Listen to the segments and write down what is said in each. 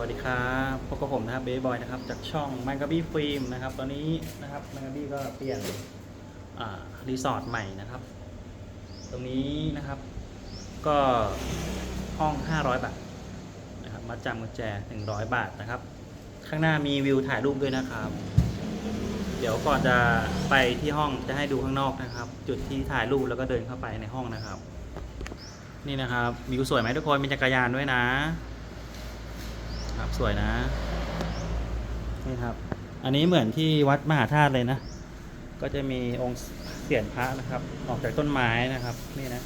วัสดีครับพบกับผมนะครับเบย์บอยนะครับจากช่องแมงกะบี้ฟิล์มนะครับตอนนี้นะครับแมงกะบี้ก็เปลี่ยนรีสอร์ทใหม่นะครับ ตรงนี้นะครับ ก็ห้อง 500 บาทนะครับมาจำกุญแจ 100 บาทนะครับ ข้างหน้ามีวิวถ่ายรูปด้วยนะครับ เดี๋ยวก่อนจะไปที่ห้องจะให้ดูข้างนอกนะครับ จุดที่ถ่ายรูปแล้วก็เดินเข้าไปในห้องนะครับ นี่นะครับวิวสวยไหมทุกคนมีจักรยานด้วยนะ ครับสวยนะ นี่ครับ อันนี้เหมือนที่วัดมหาธาตุเลยนะ ก็จะมีองค์เสียนพระนะครับ ออกจากต้นไม้นะครับ นี่นะ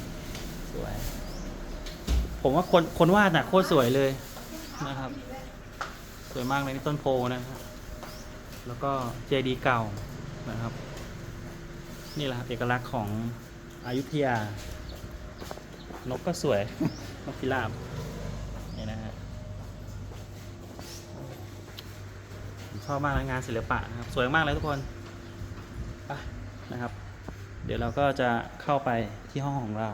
สวย ผมว่าคนคนวาดน่ะโคตรสวยเลยนะครับ สวยมากเลยนี่ต้นโพนะครับแล้วก็เจดีย์เก่านะครับ นี่แหละครับเอกลักษณ์ของอยุธยานกก็สวย นกพิราบ อบมากเลยงานศิลปะนะครับ สวยมากเลยทุกคนไปนะครับ เดี๋ยวเราก็จะเข้าไปที่ห้องของเรา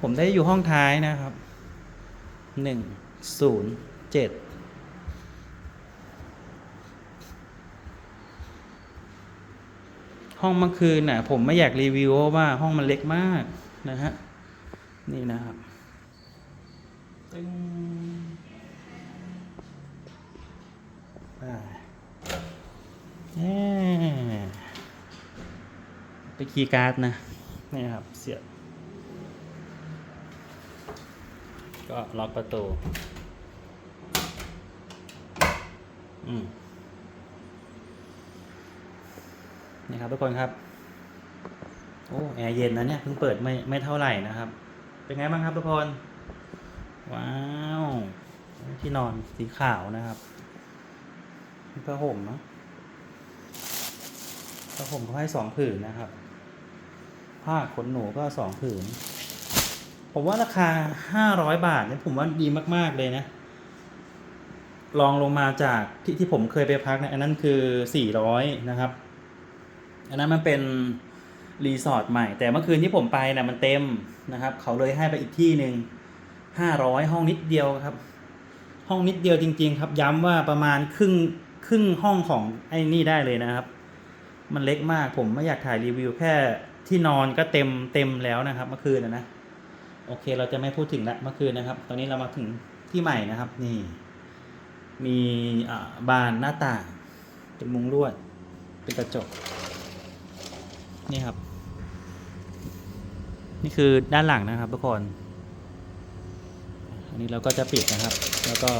ผมได้อยู่ห้องท้ายนะครับหนึ่งศูนย์เจ็ดห้องเมื่อคืนน่ะผมไม่อยากรีวิวเพราะว่าห้องมันเล็กมากนะฮะ นี่นะครับ ตึง ไปคีย์การ์ดนะ นี่ครับ เสียบ ก็ล็อกประตู อืม นี่ครับทุกคนครับ โอ้ แอร์เย็นนะเนี่ย เพิ่งเปิดไม่ไม่เท่าไหร่นะครับ เป็นไงบ้างครับทุกคน ว้าว ที่นอนสีขาวนะครับ ผ้าห่มนะผ้าห่มเขาให้สองผืนนะครับ ผ้าขนหนูก็สองผืน ผมว่าราคาห้าร้อยบาทเนี่ยผมว่าดีมาก ๆ เลยนะ ลองลงมาจากที่ที่ผมเคยไปพักเนี่ยอันนั้นคือสี่ร้อยนะครับ อันนั้นมันเป็นรีสอร์ทใหม่ แต่เมื่อคืนที่ผมไปนะ่ะมันเต็มนะครับ เขาเลยให้ไปอีกที่หนึ่งห้าร้อยห้องนิดเดียวครับ ห้องนิดเดียวจริง ๆ ครับ ย้ำว่าประมาณครึ่ง ครึ่งห้องของไอ้นี่ได้เลยนะครับ มันเล็กมากผมไม่อยากถ่ายรีวิวแค่ที่นอนก็เต็มเต็มแล้วนะครับเมื่อคืนนะนะโอเคเราจะไม่พูดถึงละเมื่อคืนนะครับ ตอนนี้เรามาถึงที่ใหม่นะครับ นี่ มีบานหน้าต่าง เป็นมุงลวด เป็นกระจก นี่ครับ นี่คือด้านหลังนะครับทุกคนอันนี้เราก็จะปิดนะครับ แล้วก็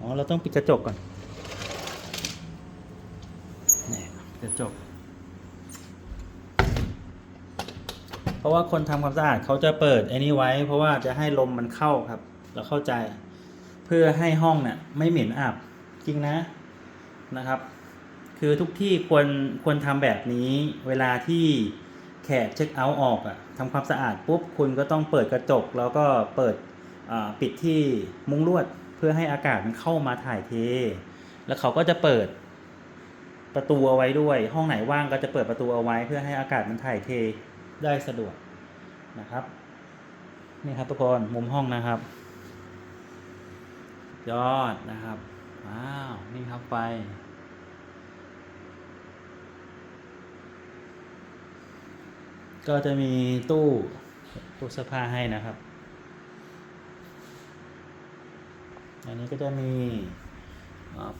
อ๋อเราต้องปิดกระจกก่อน นี่กระจก เพราะว่าคนทำความสะอาดเขาจะเปิดไอ้นี้ไว้ เพราะว่าจะให้ลมมันเข้าครับ เราเข้าใจ เพื่อให้ห้องเนี่ยไม่เหม็นอับจริงนะนะครับ คือทุกที่ควรควรทำแบบนี้ เวลาที่แขกเช็คเอาท์ออกอะทำความสะอาดปุ๊บคุณก็ต้องเปิดกระจก แล้วก็เปิดอ่าปิดที่มุ้งลวด เพื่อให้อากาศมันเข้ามาถ่ายเท แล้วเขาก็จะเปิด ประตูเอาไว้ด้วย ห้องไหนว่างก็จะเปิดประตูเอาไว้ เพื่อให้อากาศมันถ่ายเทได้สะดวกนะครับนี่ครับทุกคนมุมห้องนะครับ ยอดนะครับว้าวนี่ครับไฟก็จะมีตู้ตู้เสื้อผ้าให้นะครับ อันนี้ก็จะมี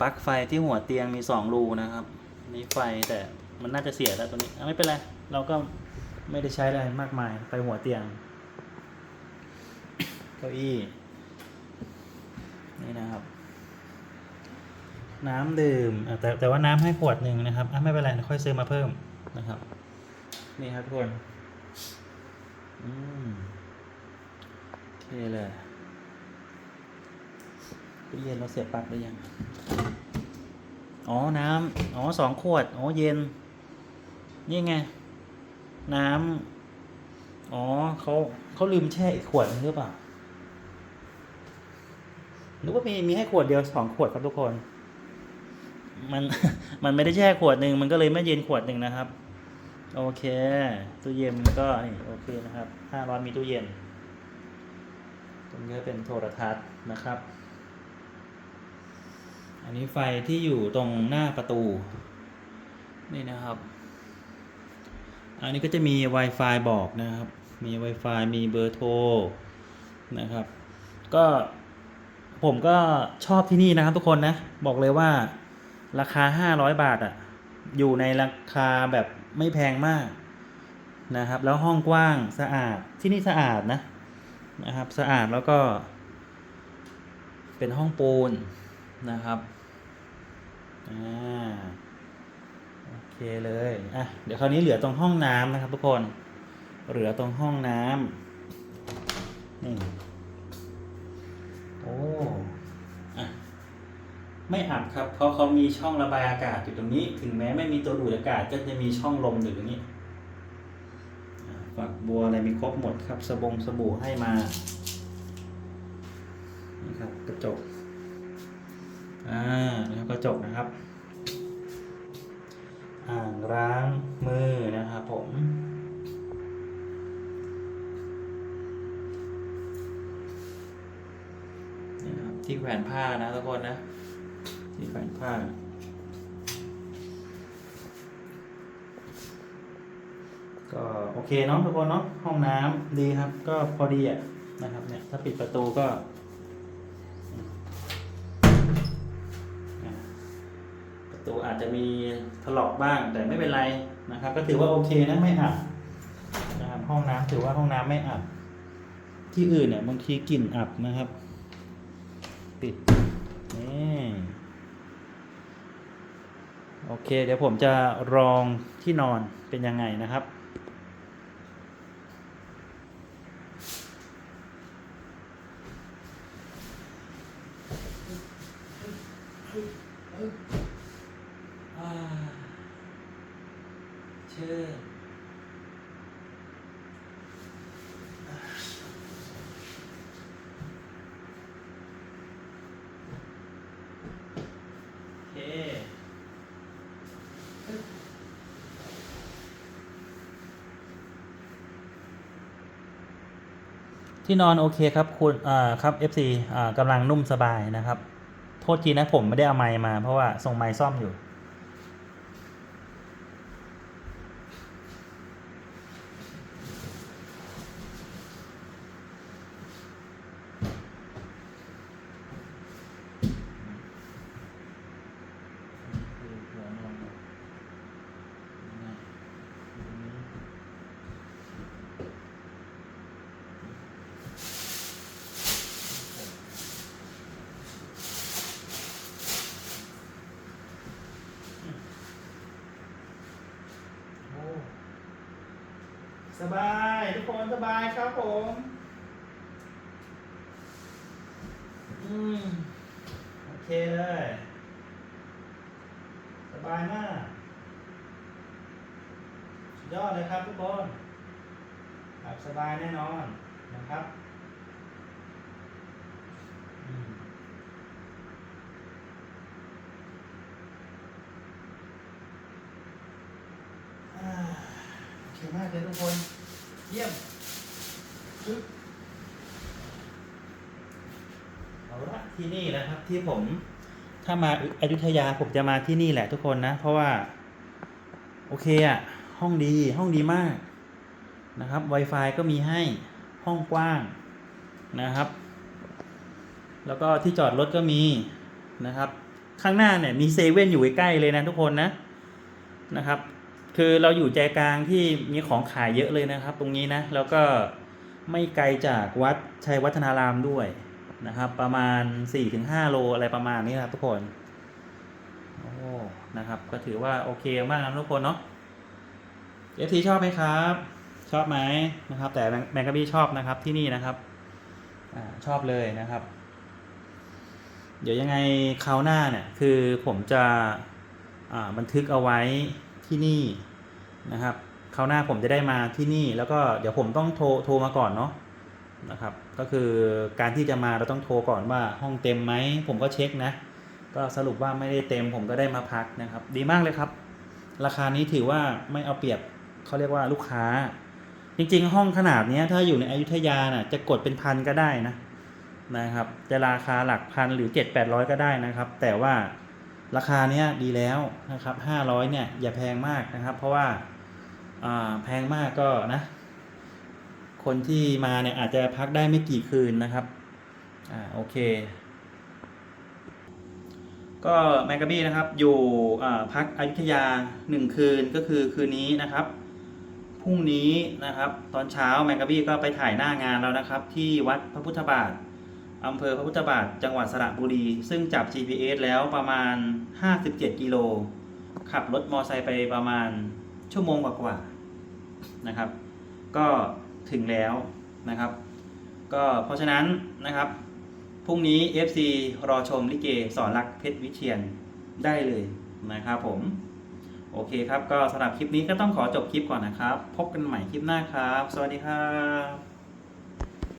ปลั๊กไฟที่หัวเตียงมีสองรูนะครับ นี่ไฟแต่มันน่าจะเสียแล้วตัวนี้ไม่เป็นไร เราก็ไม่ได้ใช้อะไรมากมายไฟหัวเตียงเก้าอี้นี่นะครับ น้ำดื่มแต่แต่ว่าน้ำให้ขวดหนึ่งนะครับไม่เป็นไรค่อยซื้อมาเพิ่มนะครับ นี่ครับทุกคนอืมโอเคเลยตู้เย็นเราเสียบปลั๊กได้ยัง อ๋อ น้ำ อ๋อสองขวด อ๋อ เย็น นี่ไง น้ำ อ๋อเขาเขาลืมแช่อีกขวดนึงหรือเปล่าหรือว่ามีมีให้ขวดเดียวสองขวดครับทุกคน มัน มันไม่ได้แช่ขวดหนึ่งมันก็เลยไม่เย็นขวดหนึ่งนะครับ โอเค ตู้เย็นก็นี่โอเคนะครับห้าร้อยมีตู้เย็น ตรงนี้เป็นโทรทัศน์นะครับ อันนี้ไฟที่อยู่ตรงหน้าประตู นี่นะครับ อันนี้ก็จะมี Wi-Fi บอกนะครับ มี Wi-Fi มีเบอร์โทรนะครับ ก็ผมก็ชอบที่นี่นะครับทุกคนนะ บอกเลยว่าราคา 500 บาทอะ่ะ อยู่ในราคาแบบไม่แพงมากนะครับ แล้วห้องกว้างสะอาดที่นี่สะอาดนะนะครับ สะอาดแล้วก็ เป็นห้องปูน นะครับอ่าโอเคเลยอะเดี๋ยวคราวนี้เหลือตรงห้องน้ำนะครับ ทุกคนเหลือตรงห้องน้ำนี่โอ้อะไม่อับครับเพราะเขามีช่องระบายอากาศอยู่ตรงนี้ ถึงแม้ไม่มีตัวดูดอากาศก็จะมีช่องลมอยู่ตรงนี้ฝักบัวอะไรมีครบหมดครับ สบงสบู่ให้มานี่ครับกระจก อ่านี่ครับกระจกนะครับ อ่างล้างมือนะครับผมนี่นะครับที่แขวนผ้านะทุกคนนะ ที่แขวนผ้าก็โอเคเนาะทุกคนเนาะห้องน้ำดีครับ ก็พอดีอะนะครับเนี่ยถ้าปิดประตูก็ ตัวอาจจะมีถลอกบ้างแต่ไม่เป็นไรนะครับ ก็ถือว่าโอเคนะไม่อับนะครับห้องน้ำถือว่าห้องน้ำไม่อับ ที่อื่นเนี่ยบางทีกลิ่นอับนะครับ ปิดนี่โอเค เดี๋ยวผมจะลองที่นอนเป็นยังไงนะครับ ที่นอนโอเคครับคุณอ่าครับ FC อ่ากำลังนุ่มสบายนะครับ โทษทีนะผมไม่ได้เอาไม้มาเพราะว่าส่งไม้ซ่อมอยู่ โอ้ สบาย ทุกคนสบายครับผม อืม โอเคเลย สบายมาก สุดยอดเลยครับทุกคนหลับสบายแน่นอนนะครับอืมอ่าโอเคมากเลยทุกคน ยี่ยมปึ๊บเอาละที่นี่แหละครับที่ผม ถ้ามาอยุธยาผมจะมาที่นี่แหละทุกคนนะ เพราะว่า โอเคอะห้องดีห้องดีมากนะครับ Wi-Fi ก็มีให้ห้องกว้างนะครับ แล้วก็ที่จอดรถก็มีนะครับ ข้างหน้าเนี่ยมีเซเว่นอยู่ใกล้เลยนะทุกคนนะนะครับ คือเราอยู่ใจกลางที่มีของขายเยอะเลยนะครับ ตรงนี้นะ แล้วก็ไม่ไกลจากวัดชัยวัฒนารามด้วยนะครับ ประมาณ 4-5 โลอะไรประมาณนี้ครับทุกคนโอ้นะครับ ก็ถือว่าโอเคมากนะทุกคนเนาะเอฟทีชอบไหมครับ ชอบไหมนะครับ แต่แมงกะบี้ชอบนะครับที่นี่นะครับอชอบเลยนะครับ เดี๋ยวยังไงคราวหน้าเนี่ย คือผมจะบันทึกเอาไว้ ที่นี่นะครับคราวหน้าผมจะได้มาที่นี่แล้วก็เดี๋ยวผมต้องโทรโทรมาก่อนเนาะนะครับ ก็คือการที่จะมาเราต้องโทรก่อนว่าห้องเต็มไหมผมก็เช็คนะ ก็สรุปว่าไม่ได้เต็มผมก็ได้มาพักนะครับ ดีมากเลยครับ ราคานี้ถือว่าไม่เอาเปรียบเขาเรียกว่าลูกค้า จริงๆ ห้องขนาดนี้ถ้าอยู่ในอยุธยาน่ะจะกดเป็นพันก็ได้นะนะครับ จะราคาหลักพันหรือเจ็ดแปดร้อยก็ได้นะครับ แต่ว่า ราคาเนี้ยดีแล้วนะครับห้าร้อยเนี่ยอย่าแพงมากนะครับ เพราะว่าอ่าแพงมากก็นะ คนที่มาเนี่ยอาจจะพักได้ไม่กี่คืนนะครับอ่าโอเค ก็แมงกะบี้นะครับอยู่อ่าพักอยุธยาหนึ่งคืนก็คือคืนนี้นะครับพรุ่งนี้นะครับ ตอนเช้าแมงกะบี้ก็ไปถ่ายหน้างานแล้วนะครับ ที่วัดพระพุทธบาทอำเภอพระพุทธบาทจังหวัดสระบุรี ซึ่งจับ GPS แล้วประมาณ 57 กิโล ขับรถมอไซค์ไปประมาณชั่วโมงกว่าๆนะครับ ก็ถึงแล้วนะครับ ก็เพราะฉะนั้นนะครับพรุ่งนี้ FC รอชมลิเกสอนรักเพชรวิเชียนได้เลยนะครับผม โอเคครับ ก็สำหรับคลิปนี้ก็ต้องขอจบคลิปก่อนนะครับ พบกันใหม่คลิปหน้าครับ สวัสดีครับ